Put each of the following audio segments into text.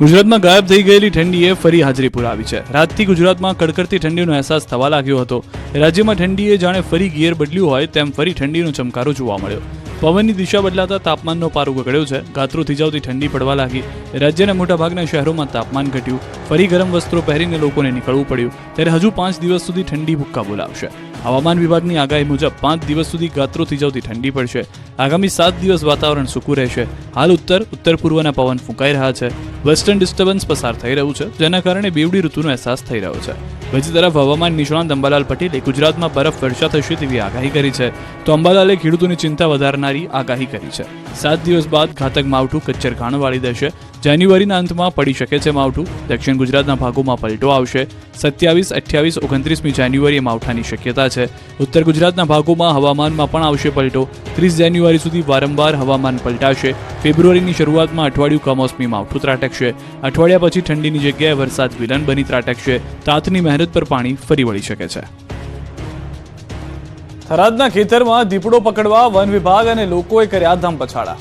ગુજરાતમાં ગાયબ થઈ ગયેલી ઠંડીએ ફરી હાજરી પુરાવી છે. રાતથી ગુજરાતમાં કડકડતી ઠંડીનો અહેસાસ થવા લાગ્યો હતો. રાજ્યમાં ઠંડીએ જાણે ફરી ગિયર બદલ્યું હોય તેમ ફરી ઠંડીનો ચમકારો જોવા મળ્યો. પવનની દિશા બદલાતા તાપમાનનો પારો ગગડ્યો છે. ગાત્રો થીજાવતી ઠંડી પડવા લાગી. રાજ્યના મોટાભાગના શહેરોમાં તાપમાન ઘટ્યું. ફરી ગરમ વસ્ત્રો પહેરીને લોકોને નીકળવું પડ્યું. ત્યારે હજુ પાંચ દિવસ સુધી ઠંડી ભૂક્કા બોલાવશે. હવામાન વિભાગની આગાહી મુજબ પાંચ દિવસ સુધી ગાત્રો થીજાવતી ઠંડી પડશે. આગામી સાત દિવસ વાતાવરણ સૂકું રહેશે. હાલ ઉત્તર ઉત્તર પૂર્વના પવન ફૂંકાઈ રહ્યા છે. વેસ્ટર્ન ડિસ્ટર્બન્સ પસાર થઈ રહ્યું છે, જેના કારણે બેવડી ઋતુનો અહેસાસ થઈ રહ્યો છે. બીજી તરફ હવામાન નિષ્ણાંત અંબાલાલ પટેલે ગુજરાતમાં બરફ વર્ષા થશે તેવી આગાહી કરી છે. તો અંબાલાલે ખેડૂતોની ચિંતા વધારનારી આગાહી કરી છે. સાત દિવસ બાદ ઘાતક માવઠું કચ્છર ઘાણ વાળી દેશે. જાન્યુઆરીના અંતમાં પડી શકે છે માવઠું. દક્ષિણ ગુજરાતના ભાગોમાં પલટો આવશે. સત્યાવીસ, અઠ્યાવીસ, ઓગણત્રીસમી જાન્યુઆરીએ માવઠાની શક્યતા છે. ઉત્તર ગુજરાતના ભાગોમાં હવામાનમાં પણ આવશે પલટો. ત્રીસ જાન્યુઆરી સુધી વારંવાર હવામાન પલટાશે. ફેબ્રુઆરીની શરૂઆતમાં અઠવાડિયું કમોસમી માવઠું ત્રાટકશે. અઠવાડિયા પછી ઠંડીની જગ્યાએ વરસાદ વિલન બની ત્રાટકશે. તાતની મહેનત પર પાણી ફરી વળી શકે છે. થરાદના ખેતરમાં દીપડો પકડવા વન વિભાગ અને લોકોએ કર્યા ધમપછાડા.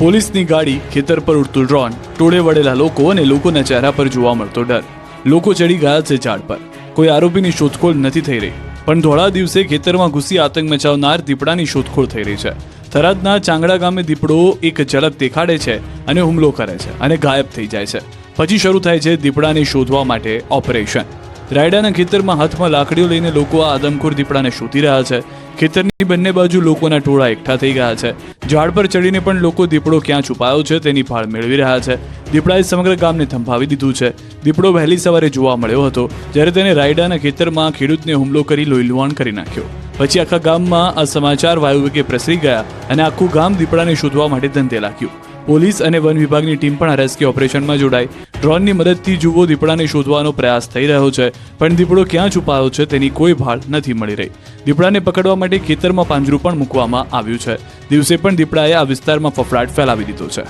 પોલીસની ગાડી ખેતર પર ઉડતું ડ્રોન ટોળે વળેલા લોકો અને લોકોના ચહેરા પર જોવા મળતો ડર. લોકો ચડી ગયા છે ઝાડ પર. કોઈ આરોપીની શોધખોળ નથી થઈ રહી. પણ ધોળા દિવસે ખેતરમાં ઘૂસી આતંક મચાવનાર દીપડાની શોધખોળ થઈ રહી છે. થરાદના ચાંગડા ગામે દીપડો એક ઝલક દેખાડે છે અને હુમલો કરે છે અને ગાયબ થઈ જાય છે. પછી શરૂ થાય છે દીપડાને શોધવા માટે ઓપરેશન. રાયડાના ખેતરમાં હાથમાં લાકડીઓ લઈને લોકો આ આદમખોર દીપડાને શોધી રહ્યા છે. ખેતરની બંને બાજુ લોકોના ટોળા એકઠા થઈ ગયા છે. ઝાડ પર ચડીને પણ લોકો દીપડો ક્યાં છુપાયો છે તેની ભાળ મેળવી રહ્યા છે. દીપડાએ સમગ્ર ગામને થંભાવી દીધું છે. દીપડો વહેલી સવારે જોવા મળ્યો હતો, જ્યારે તેને રાયડાના ખેતરમાં ખેડૂતને હુમલો કરી લોહી લુહાણ કરી નાખ્યો. પછી આખા ગામમાં આ સમાચાર વાયુવેગે પ્રસરી ગયા અને આખું ગામ દીપડાને શોધવા માટે ધંધે લાગ્યું. પોલીસ અને વન વિભાગની ટીમ પણ રેસ્ક્યુ ઓપરેશનમાં જોડાઈ. ડ્રોનની મદદથી જુઓ દીપડાને શોધવાનો પ્રયાસ થઈ રહ્યો છે, પણ દીપડો ક્યાં છુપાયો છે તેની કોઈ ભાળ નથી મળી રહી. દીપડાને પકડવા માટે ખેતરમાં પાંજરું પણ મૂકવામાં આવ્યું છે. દિવસે પણ દીપડાએ આ વિસ્તારમાં ફફડાટ ફેલાવી દીધો છે.